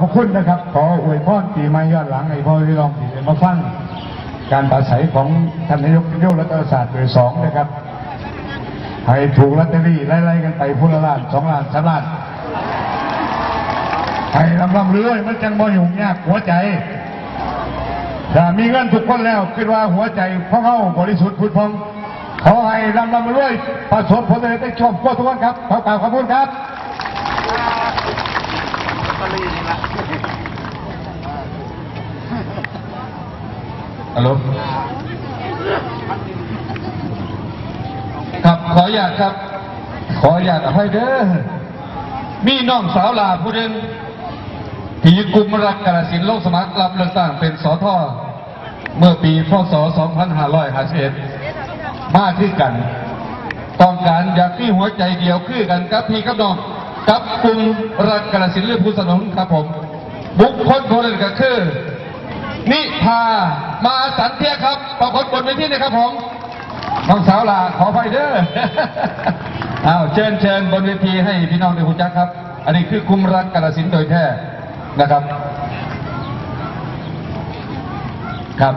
ขอบคุณนะครับ ขออวยพรปีใหม่ย้อนหลังให้พ่อพี่น้องที่ได้มาฟังการปราศัยของท่านนายกนายกรัฐศาสตร์เบอร์สองนะครับ ให้ถูกลอตเตอรี่ไล่ๆกันไปพุละล้านสองล้านสามล้านให้ลำลำเรื่อยมันจังบ่ยุ่งยากหัวใจถ้ามีเงินทุกคนแล้วคิดว่าหัวใจพ่อเขาบริสุทธิ์พุทธพองขอให้ลำลำเรื่อยประสบผลสำเร็จได้ชมทั่วทุกคนครับขอกล่าวขอบคุณครับ ฮัลโหลครับขออยากครับ ขออยากอภัยเด้อมีน้องสาวลาผู้หนึ่งที่กลุ่มรักกาลสินธุ์ลงสมัครรับเลือกตั้งเป็นสอทอเมื่อปีพศ 2551 มาที่กัน ต้องการอยากที่หัวใจเดียวคือกันกับพี่กับน้องกับกลุ่มรักกาลสินเลือผู้สนนครับผม บุคคลคนนั้นก็คือ นิพามาสันเทียครับปรากฏบนเวทีนะครับผมน้องสาวลาขอไฟเด้ออ้าวเชิญเชิญบนเวทีให้พี่น้องได้หูจักครับ อันนี้คือคุมรักกาลสินโดยแท้นะครับ ครับ